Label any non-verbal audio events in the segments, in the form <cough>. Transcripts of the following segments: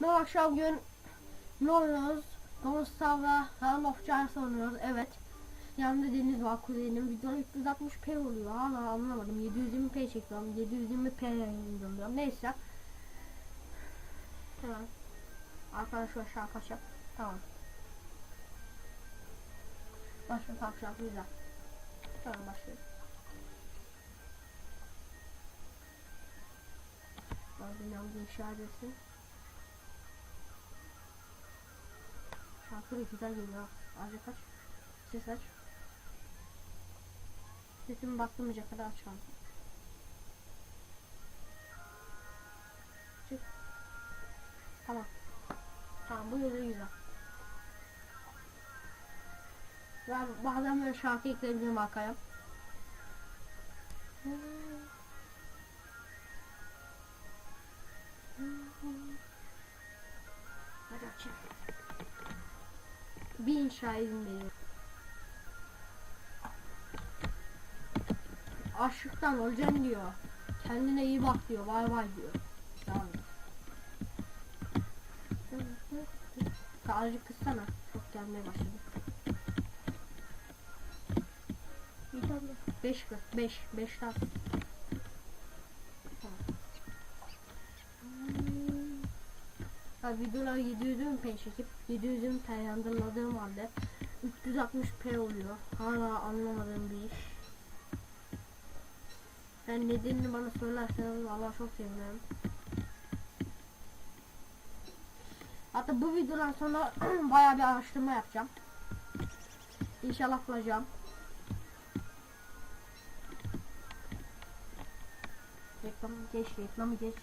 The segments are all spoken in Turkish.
Ne akşam gün ne oynuyoruz? Donstav'la Run of Giants. Evet. Yanımda Deniz var kuzenim. Videonun 360p oluyor. Hala anlamadım. 720p çekiyorum. 720p yayınlıyorum. Neyse. Hemen. Arkadaşlar şarkı açacağım. Tamam. Tamam şarkı güzel. Tamam başlayalım. Binamızı inşa edesin. Da güzel geliyor. Azıcık aç. Ses aç. Sesimi bastırmayacak kadar aç kanka. Çık. Tamam. Tamam bu yolu güzel. Ben bazen böyle şarkı ekleyebilirim arkaya. Hadi açayım. Bir inşa izin veriyorum. Aşıktan olacaksın diyor. Kendine iyi bak diyor. Vay vay diyor. Tamam. Azıcık kıssana. Çok gelmeye başladı. 5 kız. 5. 5 daha. Ya videolar 720p çekip 720p yandırladığım halde 360p oluyor. Hala anlamadığım bir iş. Yani nedenini bana söylerseniz valla çok sevinirim. Hatta bu videodan sonra <clears throat> bayağı bir araştırma yapacağım. İnşallah bulacağım. Reklam geç, reklamı geç.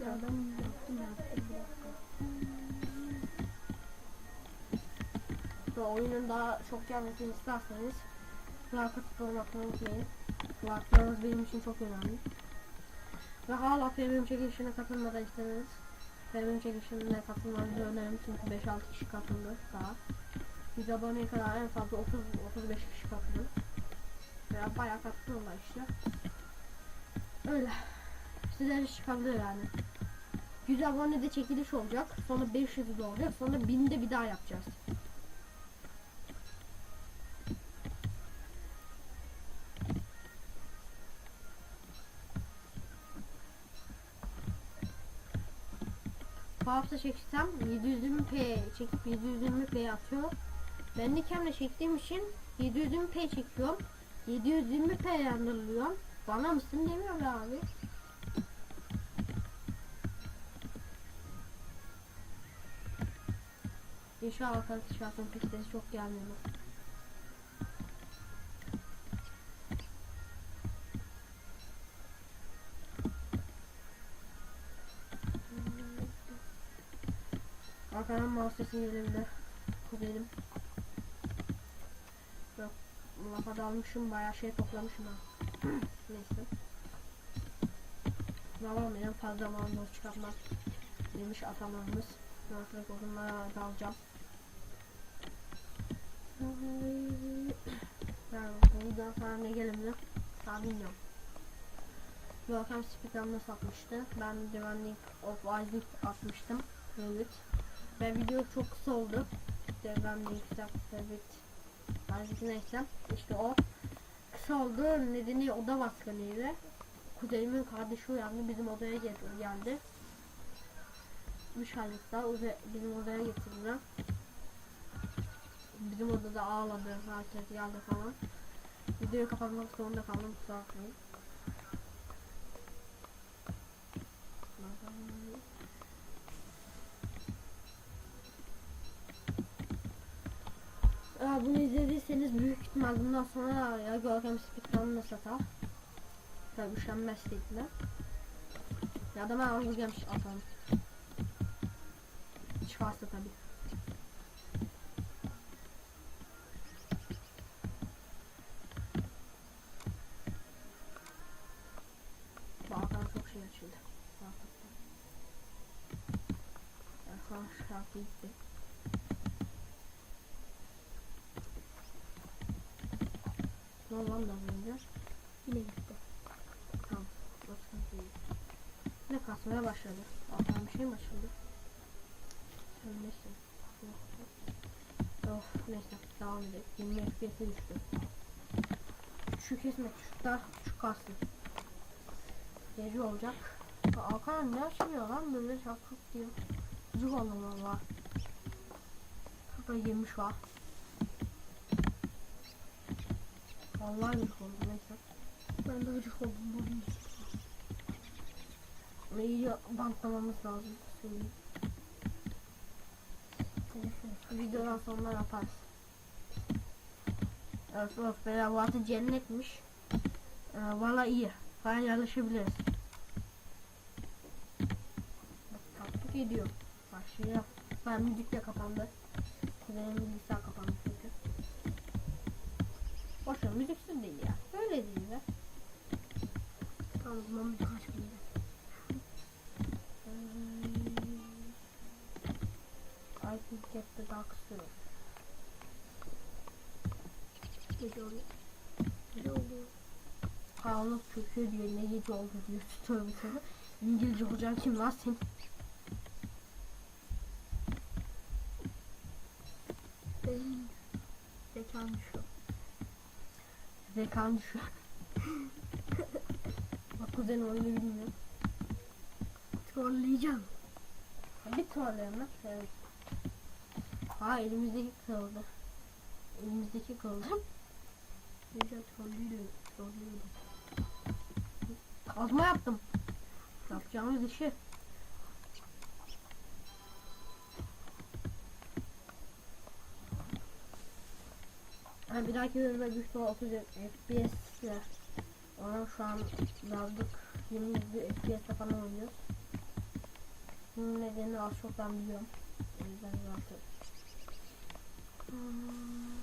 Ya ben yaptım yaptım. Oyunun daha çok gelmesini isterseniz like atıp olmaktan unutmayın. Like'larınız benim için çok önemli. Ve hala premium çekilişine katılmadıysanız premium çekilişine katılmanızı öneririm çünkü 5-6 kişi katıldı daha. 100 aboneye kadar en fazla 30-35 kişi katıldı. Veya bayağı katılıyorlar işte. Öyle. Size iş çıkabilir yani. 100 abonede çekiliş olacak. Sonra 500'de olacak. Sonra 1000'de bir daha yapacağız. Bu hafta çeksem 720p çekip 720p atıyor. Ben de kendime çektiğim için 720p çekiyorum. 720p yandırılıyorum. Bana mısın demiyor be abi. İnşallah arkadaşlar şarkının pek sesi çok gelmiyor. Arkadan mouse sesi gelebilir. Kuzenim. Yok. Lafa dalmışım bayağı şey toplamışım ha. <clears throat> Neyse. Zaman benim fazla malımız çıkartmak demiş atalarımız. Artık onlara dalacağım. Yani buradan sonra ne gelebilir? Daha bilmiyorum. Görkem spikerine satmıştı. Ben Divenlik of Isaac atmıştım. Evet. Ve video çok kısa oldu. Divenlik evet. Isaac neyse. İşte o. Kısa oldu. Nedeni oda baskınıydı. Kuzenimin kardeşi uyandı. Bizim odaya geldi. geldi. 3 aylıkta bizim odaya getirdiler. Bizim odada ağladı, herkes geldi falan. Videoyu kapatmak zorunda kaldım kusura bakmayın. Aa, bunu izlediyseniz büyük ihtimal bundan sonra ya Görkem Speedrun'ı satar. Tabi üşenmez şekilde. Ya da ben alacağım atalım. Çıkarsa tabi. Balkan çok şey açıldı. Balkan'da. Erkan şarkı gitti. Ne oldu lan da önce? Yine gitti. Tamam. Değil. Ne kasmaya başladı. Balkan bir şey mi açıldı? Neyse. Of neyse devam edelim. 20 FPS'e düştü. Şu kesme tuşlar şu kalsın. Gece olacak. Hakan ne açmıyor lan böyle şapkık diyor. Cık oldum valla. Burada yemiş var. Vallahi gıcık oldum neyse. Ben de gıcık oldum. Bu değil. Bunu iyice bantlamamız lazım. Söyleyeyim. Videodan sonra yaparız. Evet of artık cennetmiş. Ee, Valla iyi. Baya yerleşebiliriz. Bak, Taktik ediyor. Başlıyor. Ben müzik de kapandı. Kuzenim bilgisayar kapandı çünkü. Boşver müziksiz değil ya. Öyle değil ya. Tamam o zaman bir kaç gün. I can get the dark soon. Gece oluyor. Gece oluyor. Karanlık çöküyor diyor ne gece oldu diyor tövbe tövbe. İngilizce hocan kim lan sen? Benim zekam şu. Zekan düşüyor. Bak kuzenim oyunu bilmiyor. Trolleyeceğim. Bir trollerim lan. Evet. Ha elimizdeki kırıldı. Elimizdeki kırıldı. Gece trollüyorum. Trollüyorum. Kazma yaptım. Yapacağımız işi. Ha, bir dahaki bölümde büyük ihtimal 30 FPS ile ona şu an yazdık 20 FPS falan oynuyoruz. Bunun nedeni az çok ben biliyorum. O yüzden zaten. Hmm.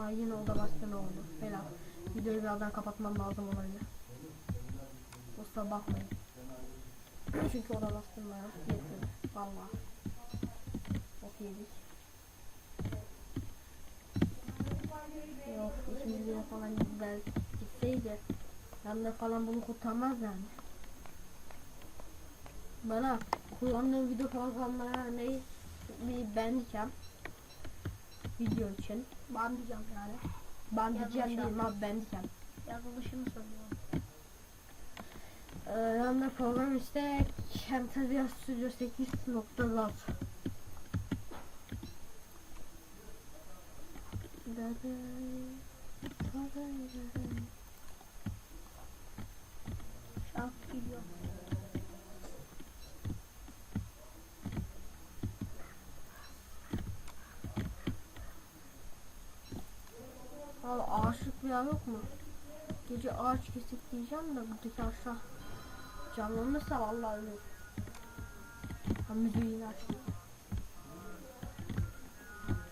Aa yine oda baskını oldu. Bela. Videoyu birazdan kapatmam lazım olabilir. Kusura bakmayın. Çünkü oda baskını var. Yetmedi. Yedik. Yok ikinci güne falan gider gitseydi yanında falan bunu kurtarmaz yani. Bana kullandığım video ne bir bendikem video için Ben diyeceğim yani. ben diyeceğim değilim abi bendikem. Yazılışını söylüyorum. Ee, yanında program işte Camtasia Studio 8.4 Şarkı geliyor. Abi ağaçlık bir yer yok mu? Gece ağaç kesik diyeceğim de buradaki aşağı canlanırsa vallahi ölür. Ha müziği yine açtım.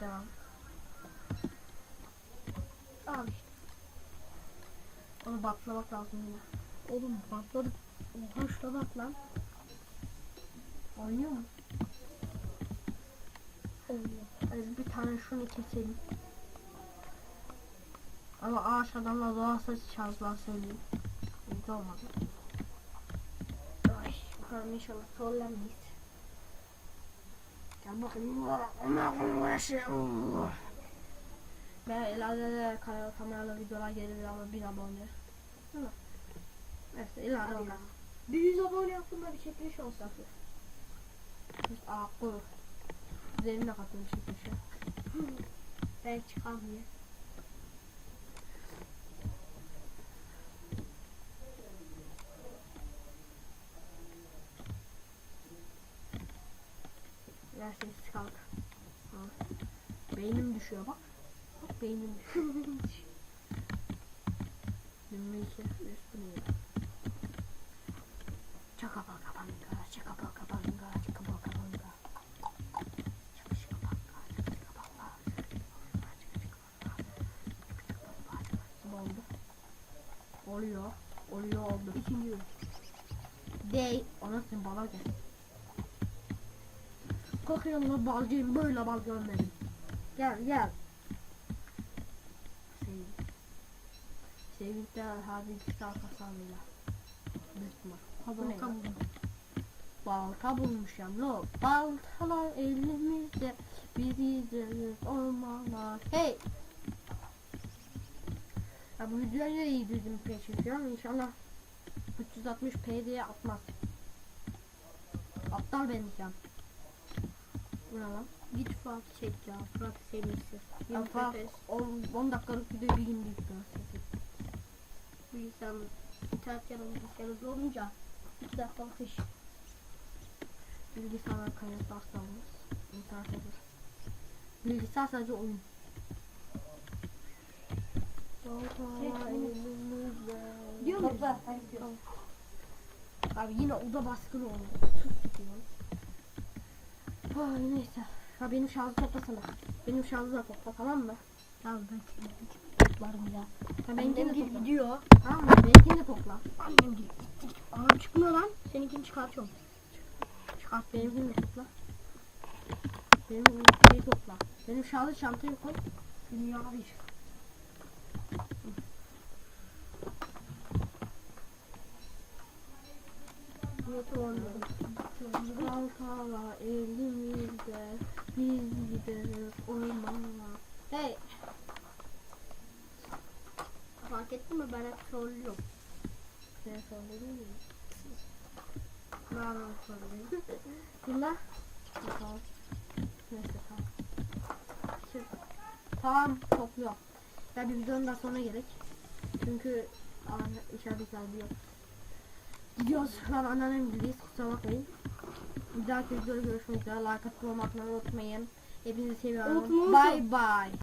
Devam. Al işte. Onu batlamak lazım yine. Oğlum patladık. Oha şuna bak lan. Oynuyor mu? Oluyor. Hadi bir tane şunu keselim. Ama ağaç adamla doğarsa şanslar söyleyeyim. İyi olmadı. Ay bakalım inşallah trollenmeyiz. Gel bakayım. Ona uğraşıyorum. Ben ileride de kamera, kameralı videolar gelir ama bir abone. Değil mi? Neyse ileride. Bir yüz abone yaptığında bir çekiliş olsa. Aa kuru. Üzerine katılmış. Belki çıkar diye. Biraz sessiz kalk. Ha. Beynim düşüyor bak. Beynim işe üstüne ya. Çakış kapanga, çakış kapanga, çakış kapanga, çakış kapanga. Nasıl oldu? Oluyor. Oluyor oldu. İkinci gün. Dey. Anasını bala gel. Kalk yanına balcıyım böyle bal görmedim. Gel gel. Bir daha kasalıyla. Büyük ihtimal. Bu ne buldum. Balta bulmuş ya. No. Baltalar elimizde. Biz gideriz ormana. Hey. Ya bu videoya iyi düzgün play çekiyorum. İnşallah 360p diye atmaz. Aptal benim ya. Bu ne lan? Git Fırat çek ya. Fırat serisi. Ya 20 falan FPS. 10, 10 dakikalık videoyu bir günde yüklüyoruz. Bilgisayar, internet yanında bilgisayarınız olunca 2 dakikalık iş. Bilgisayar kaynaklı hastalığımız. İnternet olur. Bilgisayar sadece oyun. Diyor muyuz? Abi yine oda baskını oldu. Sus tutuyor. Ay neyse. Ha benim şarjı toplasana. Benim şarjı da topla tamam mı? Tamam ben seni toplarım ya. Ha benimkini topla. gidiyor. Tamam mı? Benimkini de topla. Annem gibi. Ağır çıkmıyor lan. Seninkini çıkartıyorum. Çıkart benimkini de topla. Benim şeyi topla. Benim şarjı çantaya koy. Dünya bir. Baltalar elimizde. Biz gideriz ormana. Hey. Fark ettin mi ben hep söylüyorum. Sen söyledin mi? Ben söyledim. Billah. Tamam. Neyse tamam. Şimdi, tamam topluyor. Ya bir videonun daha sonra gerek. Çünkü aa, içeride yok. Gidiyoruz. Lan anneannem gibiyiz. Kusura bakmayın. Bir dahaki videoda görüşmek üzere. Like atıp olmakla unutmayın. Hepinizi seviyorum. Bye bye.